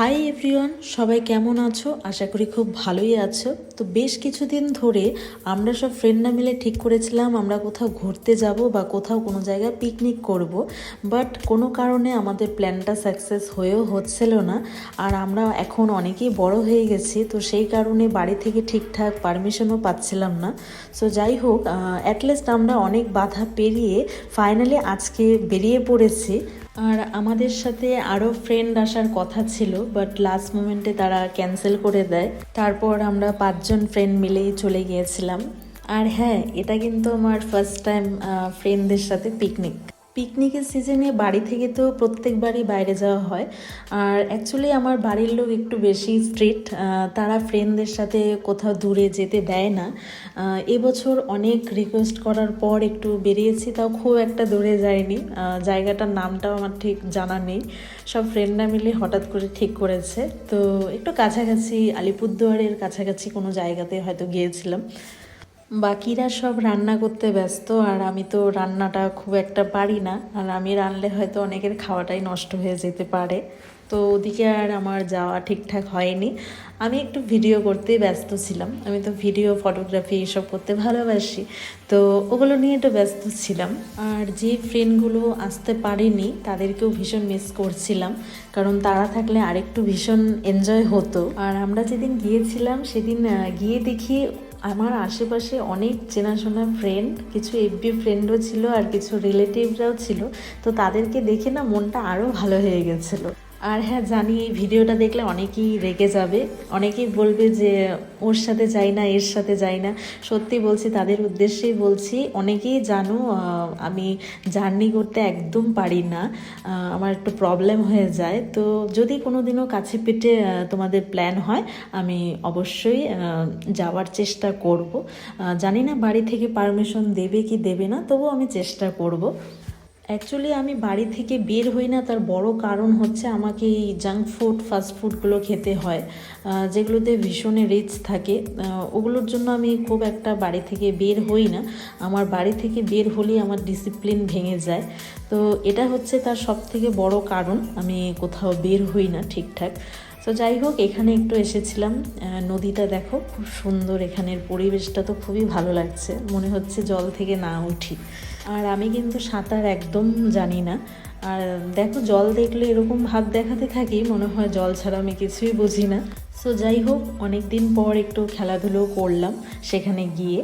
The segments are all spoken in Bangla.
হাই এভরিওয়ান সবাই কেমন আছো? আশা করি খুব ভালোই আছো। তো বেশ কিছুদিন ধরে আমরা সব ফ্রেন্ডরা মিলে ঠিক করেছিলাম আমরা কোথাও ঘুরতে যাব বা কোথাও কোনো জায়গায় পিকনিক করব। বাট কোনো কারণে আমাদের প্ল্যানটা সাকসেস হয়েও হচ্ছিল না। আর আমরা এখন অনেকেই বড় হয়ে গেছি, তো সেই কারণে বাড়ি থেকে ঠিকঠাক পারমিশনও পাচ্ছিলাম না। সো যাই হোক অ্যাটলিস্ট আমরা অনেক বাধা পেরিয়ে ফাইনালি আজকে বেরিয়ে পড়েছি। আর আমাদের সাথে আরও ফ্রেন্ড আসার কথা ছিল বাট লাস্ট মোমেন্টে তারা ক্যান্সেল করে দেয়। তারপর আমরা পাঁচজন ফ্রেন্ড মিলেই চলে গিয়েছিলাম। আর হ্যাঁ এটা কিন্তু আমার ফার্স্ট টাইম ফ্রেন্ডদের সাথে পিকনিক পিকনিকের সিজনে বাড়ি থেকে তো প্রত্যেকবারই বাইরে যাওয়া হয়। আর অ্যাকচুয়ালি আমার বাড়ির লোক একটু বেশি স্ট্রিক্ট তারা ফ্রেন্ডদের সাথে কোথাও দূরে যেতে দেয় না। এবছর অনেক রিকোয়েস্ট করার পর একটু বেরিয়েছি, তাও খুব একটা দূরে যায়নি জায়গাটার নামটাও আমার ঠিক জানা নেই। সব ফ্রেন্ডরা মিলে হঠাৎ করে ঠিক করেছে। তো একটু কাছাকাছি, আলিপুরদুয়ারের কাছাকাছি কোনো জায়গাতে হয়তো গিয়েছিলাম। বাকিরা সব রান্না করতে ব্যস্ত, আর আমি তো রান্নাটা খুব একটা পারি না। আর আমি রানলে হয়তো অনেকের খাওয়াটাই নষ্ট হয়ে যেতে পারে। তো ওদিকে আর আমার যাওয়া ঠিকঠাক হয়নি। আমি একটু ভিডিও করতে ব্যস্ত ছিলাম। আমি তো ভিডিও, ফটোগ্রাফি এসব করতে ভালোবাসি। তো ওগুলো নিয়ে একটু ব্যস্ত ছিলাম। আর যে ফ্রেন্ডগুলো আসতে পারেনি, তাদেরকেও ভীষণ মিস করছিলাম। কারণ তারা থাকলে আরেকটু ভীষণ এনজয় হতো। আর আমরা যেদিন গিয়েছিলাম, সেদিন গিয়ে দেখি আমার আশেপাশে অনেক চেনাশোনা ফ্রেন্ড কিছু এফবি ফ্রেন্ডও ছিল আর কিছু রিলেটিভরাও ছিল। তো তাদেরকে দেখে না মনটা আরও ভালো হয়ে গেছিল। আর হ্যাঁ জানি এই ভিডিওটা দেখলে অনেকেই রেগে যাবে। অনেকেই বলবে যে ওর সাথে যাই না, এর সাথে যাই না। সত্যি বলছি, তাদের উদ্দেশ্যেই বলছি, অনেকেই জানো আমি জার্নি করতে একদম পারি না। আমার একটু প্রবলেম হয়ে যায়। তো যদি কোনো দিনও কাছে পেটে তোমাদের প্ল্যান হয়, আমি অবশ্যই যাওয়ার চেষ্টা করব। জানি না বাড়ি থেকে পারমিশন দেবে কি দেবে না, তবুও আমি চেষ্টা করব। অ্যাকচুয়ালি আমি বাড়ি থেকে বের হই না, তার বড় কারণ হচ্ছে আমাকে এই জাঙ্ক ফুড ফাস্ট ফুডগুলো খেতে হয় যেগুলোতে ভীষণই রিচ থাকে। ওগুলোর জন্য আমি খুব একটা বাড়ি থেকে বের হই না। আমার বাড়ি থেকে বের হলেই আমার ডিসিপ্লিন ভেঙে যায়। তো এটা হচ্ছে তার সব থেকে বড় কারণ, আমি কোথাও বের হই না ঠিকঠাক। তো যাই হোক, এখানে একটু এসেছিলাম। নদীটা দেখো, খুব সুন্দর এখানের পরিবেশটা তো খুবই ভালো লাগছে। মনে হচ্ছে জল থেকে না উঠি। আর আমি কিন্তু সাঁতার একদম জানি না। আর দেখো, জল দেখলে এরকম ভাব দেখাতে থাকি, মনে হয় জল ছাড়া আমি কিছুই বুঝি না। সো যাই হোক অনেক দিন পর একটু খেলাধুলো করলাম সেখানে গিয়ে।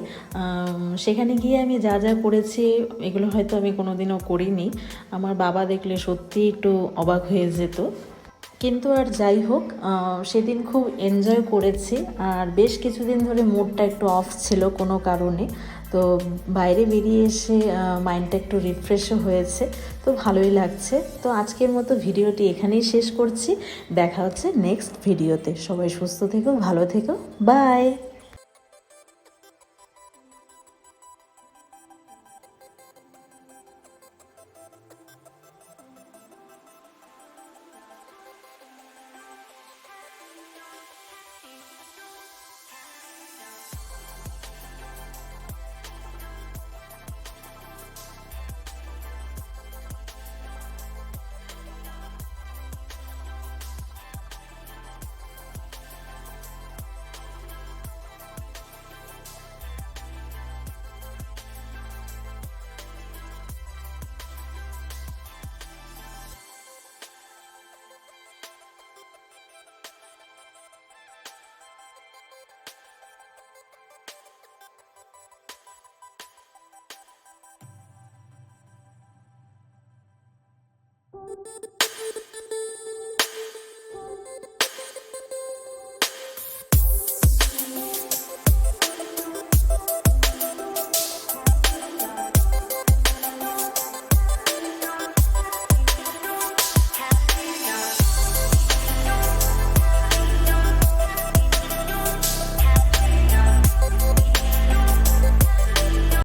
সেখানে গিয়ে আমি যা যা করেছি, এগুলো হয়তো আমি কোনোদিনও করিনি। আমার বাবা দেখলে সত্যি একটু অবাক হয়ে যেত। কিন্তু আর যাই হোক সেদিন খুব এনজয় করেছি। আর বেশ কিছুদিন ধরে মুডটা একটু অফ ছিল কোনো কারণে। তো বাইরে বেরিয়ে এসে মাইন্ডটা একটু রিফ্রেশও হয়েছে। তো ভালোই লাগছে। তো আজকের মতো ভিডিওটি এখানেই শেষ করছি। দেখা হচ্ছে নেক্সট ভিডিওতে সবাই সুস্থ থেকো, ভালো থেকো। Bye